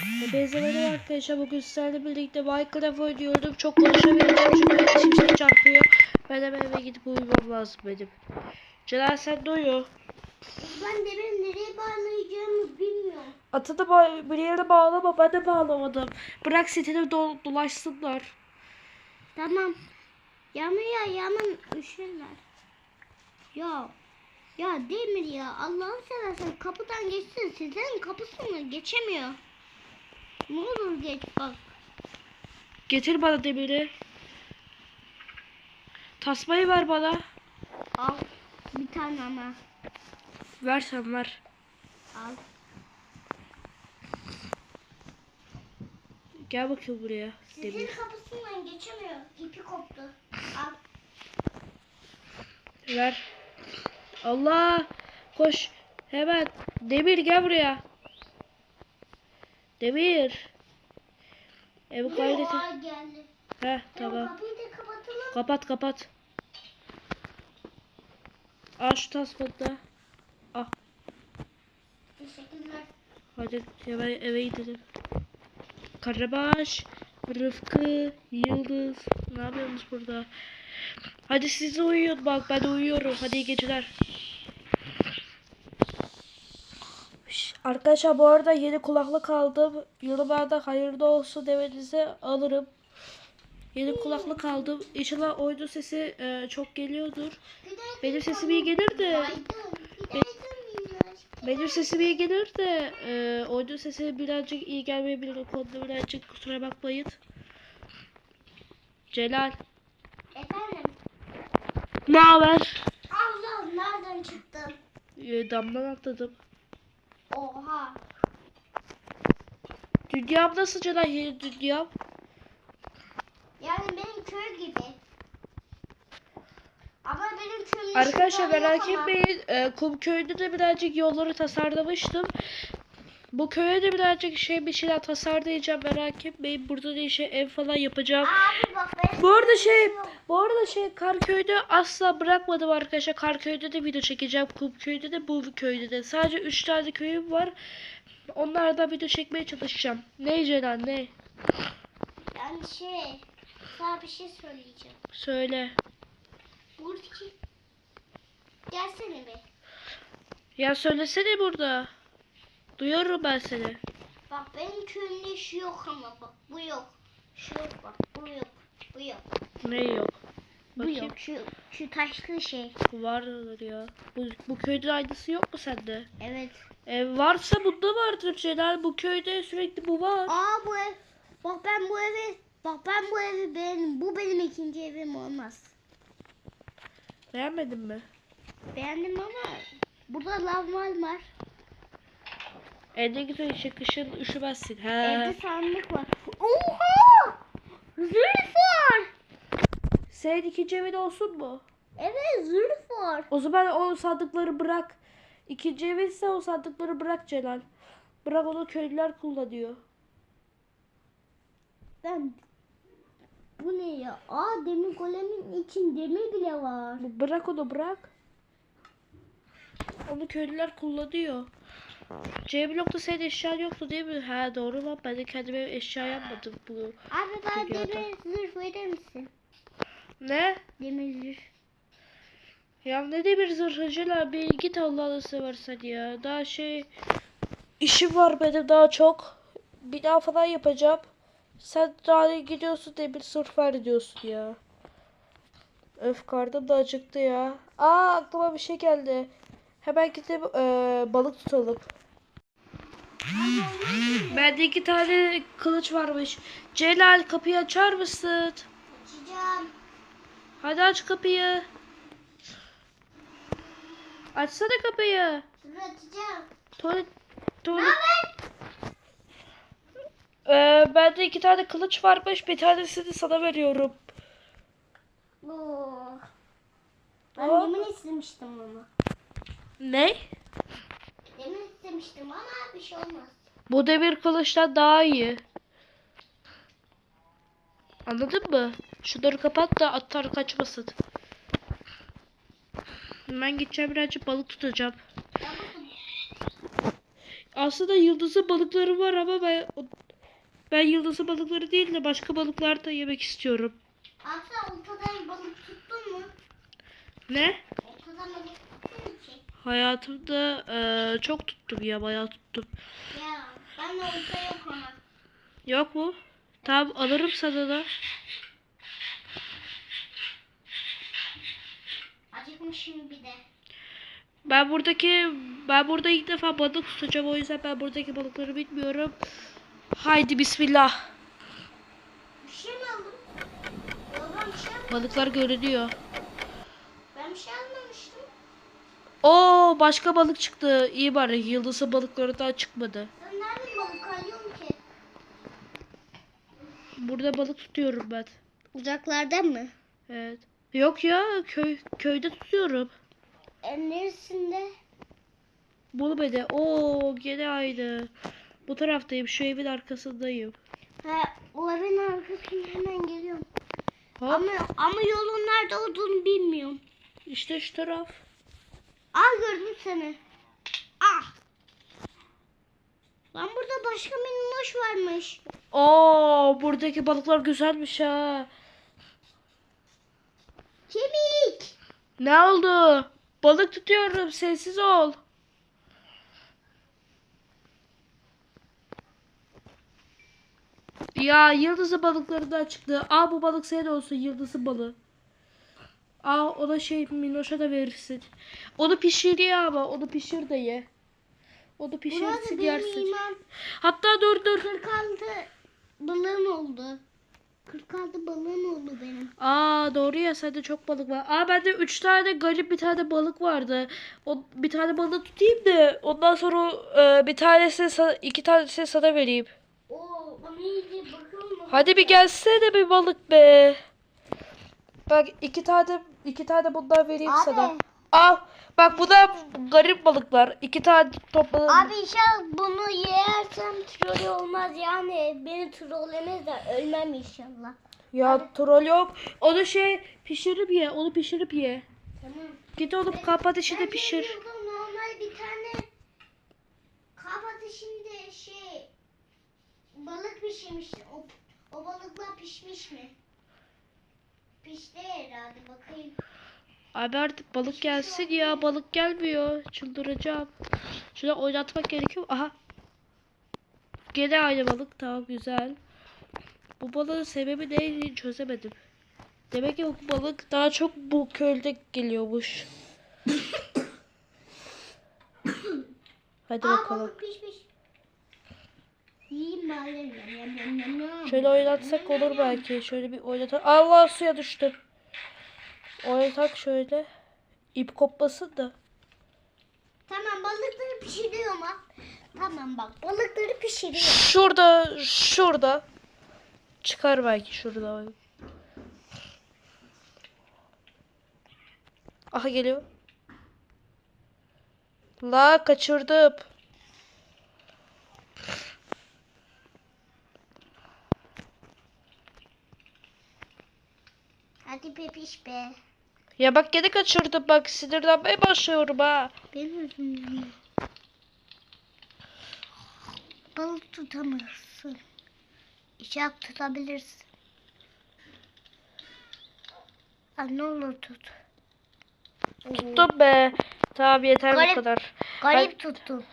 Hepinize merhaba arkadaşlar. Bugün sizlerle birlikte Minecraft oynuyorum. Çok konuşamayacağım çünkü şimşek çarpıyor. Ben hemen eve gidip uyumam lazım benim. Celal sen de uyu. Ben de ben nereye bağlayacağımı bilmiyorum. Atı da bir yere bağlama. Ben de bağlamadım. Bırak sitede do- dolaşsınlar. Tamam. Yağmur ya yağmur üşürler. Ya. Ya Demir ya Allah'ını seversen kapıdan geçsin. Sizin kapısını geçemiyor. Ne olur geç bak. Getir bana demiri. Tasmayı ver bana. Al. Bir tane ama. Ver sen ver. Al. Gel bakayım buraya. Sizin Demir. kapısından geçemiyor. İpi koptu. Al. Ver. Allah. Koş. Hemen. Demir gel buraya. Demir. Evi geldi. Heh Tamam. Kapat kapat. Al şu tasmayı da. Al. Teşekkürler. Hadi hemen eve gidelim. Karabaş, Rıfkı, Yıldız. Ne yapıyorsunuz burada? Hadi siz uyuyun bak ben de uyuyorum. Hadi iyi geceler. Arkadaşlar bu arada yeni kulaklık aldım. Yorumlarda hayırlı olsun demenizi alırım. Yeni kulaklık aldım. İnşallah oyunun sesi e, çok geliyordur. Benim sesim iyi gelir de benim sesim iyi gelir de e, oyunun sesi birazcık iyi gelmeyebilir. O konuda birazcık kusura bakmayın. Celal. Efendim. Ne haber? Allah nereden çıktın? E, damdan atladım. Oha. Dünyam nasıl Celal? Yeni dünyam. Yani benim köy gibi. Ama benim köyümde Arkadaşlar merak etmeyin. E, Kumköy'de de birazcık yolları tasarlamıştım. Bu köye de birazcık şey bir şeyler tasarlayacağım merak etmeyin. Burada da işte ev falan yapacağım. Abi bak benim Bu arada şey, bu arada şey Karköy'de asla bırakmadım arkadaşlar. Karköy'de de video çekeceğim. Kumköy'de de bu köyde de. Sadece 3 tane köyüm var. Onlardan video çekmeye çalışacağım. Ne Celal ne? Yani şey. Sana bir şey söyleyeceğim. Söyle. Buradaki. Gelsene be. Ya söylesene burada. Duyuyorum ben seni. Bak benim köyümde şu yok ama bak bu yok. Şu yok bak bu yok. Bu yok. Ne yok? Bu Bakayım. yok. Şu, şu taşlı şey. Vardır ya. Bu, bu köyde aynısı yok mu sende? Evet. Ev varsa bunda vardır Celal. Bu köyde sürekli bu var. Aa bu ev. Bak ben bu evi. Bak ben bu evi beğendim. Bu benim ikinci evim olmaz. Beğenmedin mi? Beğendim ama burada lavmal var. En güzel işte kışın üşümezsin. He. Evde sandık var. Oha! Var. Senin ikinci evin olsun mu? Evet var. O zaman o sandıkları bırak. İkinci evinse o sandıkları bırak Celal. Bırak onu köylüler kullanıyor. Ben bu ne ya? Aa demir golemin için demir bile var. Bırak onu bırak. Onu köylüler kullanıyor. C blokta senin eşyan yoktu değil mi? Ha doğru lan ben de kendime eşya yapmadım bu. Abi bana Dünyada. demir zırh verir misin? Ne? Demir zırh. Ya ne de bir zırhıcılar bir git Allah'ını seversen ya. Daha şey işim var benim daha çok. Bina falan yapacağım. Sen daha ne gidiyorsun demir sırf ver diyorsun ya. Öf karnım da acıktı ya. Aa aklıma bir şey geldi. Hemen gidip eee, balık tutalım. Bende iki tane kılıç varmış. Celal kapıyı açar mısın? Açacağım. Hadi aç kapıyı. Açsana kapıyı. Dur açacağım. Tuvalet, tuvalet. Ee, bende iki tane kılıç varmış. Bir tanesini sana veriyorum. Oo. Demir istemiştim ama. Ne? Demir istemiştim ama bir şey olmaz. Bu demir kılıçtan daha iyi. Anladın mı? Şunları kapat da atlar kaçmasın. Ben gideceğim birazcık balık tutacağım. Aslında yıldızı balıkları var ama ben ben yıldızı balıkları değil de başka balıklar da yemek istiyorum. Abi sen ortadan balık tuttun mu? Ne? Ortadan balık tuttun mu ki? Hayatımda eee, çok tuttum ya bayağı tuttum. Ya ben de yok ama. Yok mu? Tamam alırım sana da. Acıkmışım bir de. Ben buradaki ben burada ilk defa balık tutacağım o yüzden ben buradaki balıkları bilmiyorum. Haydi bismillah. Bir şey mi aldın? Ben bir şey. Balıklar görünüyor. Ben bir şey almamıştım. Oo başka balık çıktı. İyi bari yıldızı balıkları daha çıkmadı. Sen nerede balık arıyorsun ki? Burada balık tutuyorum ben. Uzaklardan mı? Evet. Yok ya köy köyde tutuyorum. E, neresinde? Bulbede. Oo gene aynı. Bu taraftayım. Şu evin arkasındayım. Ha, o evin arkasında hemen geliyorum. Hop. Ama, ama yolun nerede olduğunu bilmiyorum. İşte şu taraf. Aa gördüm seni. Ah. Lan burada başka minnoş varmış. Oo buradaki balıklar güzelmiş ha. Kemik. Ne oldu? Balık tutuyorum. Sessiz ol. Ya yıldızı balıkları da çıktı. Aa bu balık senin olsun yıldızı balığı. Aa o da şey Minoş'a da verirsin. Onu pişiriyor ama onu pişir de ye. Burada pişirirsin benim yersin. Hatta dur dur. 46 balığım oldu. 46 balığım oldu benim. Aa doğru ya sende çok balık var. Aa bende 3 tane garip bir tane balık vardı. O bir tane balık tutayım da ondan sonra e, bir tanesini sana, iki tanesini sana vereyim. Oo, bakalım. Hadi bir gelsene bir balık be. Bak iki tane iki tane bundan vereyim Abi. sana. Al. Bak bu da garip balıklar. İki tane topladım. Abi inşallah bunu yersem troll olmaz yani. Beni trollemez de ölmem inşallah. Ya troll yok. Onu şey pişirip ye. Onu pişirip ye. Tamam. Git oğlum kamp ateşinde Ben pişir. bilmiyorum, Normal bir tane kap ateşinde şey balık pişirmiş. O, o balıklar pişmiş mi? Pişti herhalde bakayım. Abi artık balık gelsin ya. Balık gelmiyor. Çıldıracağım. Şöyle oynatmak gerekiyor. Aha. Gene aynı balık. Tamam güzel. Bu balığın sebebi neydi çözemedim. Demek ki bu balık daha çok bu kölde geliyormuş. Hadi Aa bakalım. balık pişmiş. Şöyle oynatsak olur belki. Şöyle bir oynatalım. Allah suya düştüm. Oynatak şöyle. İp kopmasın da. Tamam balıkları pişiriyorum ha. Tamam bak balıkları pişiriyorum. Şurada, şurada. Çıkar belki şurada. Aha geliyor. La kaçırdım. Hadi be piş be. Ya bak gene kaçırdım bak sinirlenmeye başlıyorum ha. Benim yüzümden. Balık tutamazsın. İçak tutabilirsin. Ha, ne olur tut. Tuttum be. Tamam yeter Garip- bu kadar. Garip tuttun.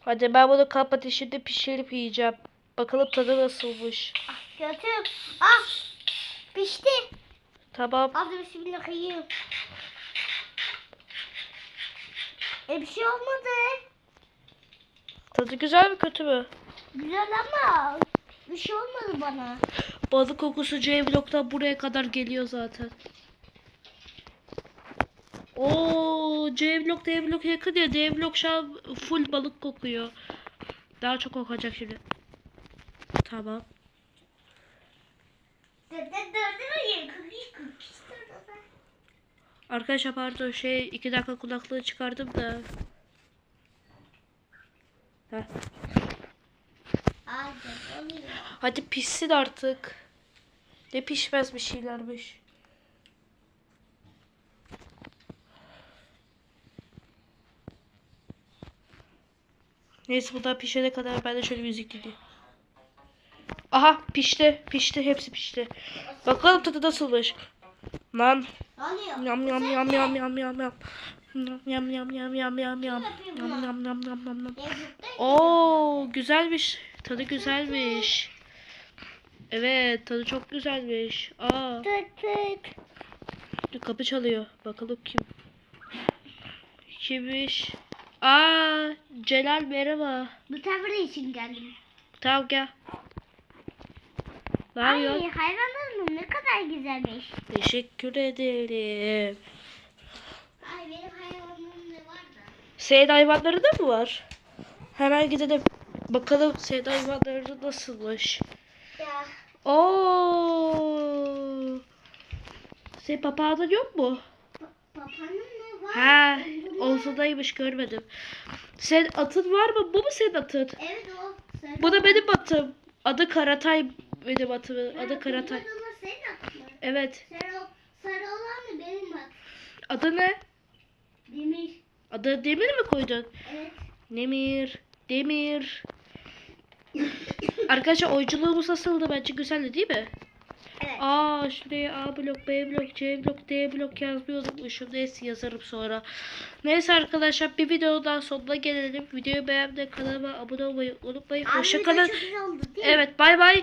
Hadi ben bunu kamp ateşinde pişirip yiyeceğim. Bakalım tadı nasılmış. Götür. Ah pişti. Tamam. Hadi bismillahirrahmanirrahim. E bir şey olmadı. Tadı güzel mi kötü mü? Güzel ama bir şey olmadı bana. Balık kokusu C-Vlog'dan buraya kadar geliyor zaten. Oo, C-Vlog D-Vlog yakın ya. D-Vlog şu an full balık kokuyor. Daha çok kokacak şimdi. Tamam. Arkadaşlar pardon şey iki dakika kulaklığı çıkardım da. Heh. Hadi pişsin artık. Ne pişmez bir şeylermiş. Neyse bu da pişene kadar ben de şöyle müzik dinleyeyim. Aha pişti. Pişti. Hepsi pişti. Bakalım tadı nasılmış. Lan yam yam yam yam yam yam yam. Yam yam yam yam yam yam yam. Yam yam yam yam yam yam. Oo güzelmiş. Tadı güzelmiş. Evet tadı çok güzelmiş. Aa Tık tık. dur, kapı çalıyor. Bakalım kim? Kimmiş? Aa Celal merhaba. Bu tavır için geldim. Tamam gel. Ne Ay yapıyorsun? hayvanlarım ne kadar güzelmiş. Teşekkür ederim. Ay benim hayvanlarım ne var da. Senin hayvanları da mı var? Hemen gidelim. Bakalım senin hayvanları nasılmış. Ya. Oo. Senin papağanın yok mu? Papanın mı var? Ha, olsadaymış görmedim. Senin atın var mı? Bu mu senin atın? Evet o. Sarı. Bu da benim atım. Adı Karatay Ha, Adı mı? Evet. Sarı, sarı olan da benim bak. Adı ne? Demir. Adı Demir mi koydun? Evet. Demir. Demir. Arkadaşlar oyunculuğumuz nasıldı? Bence güzeldi değil mi? Evet. Aa şuraya A blok, B blok, C blok, D blok yazmayı unutmuşum. Neyse yazarım sonra. Neyse arkadaşlar bir videodan sonuna gelelim. Videoyu beğenmeyi kanalıma abone olmayı unutmayın. Hoşçakalın. Evet bay bay.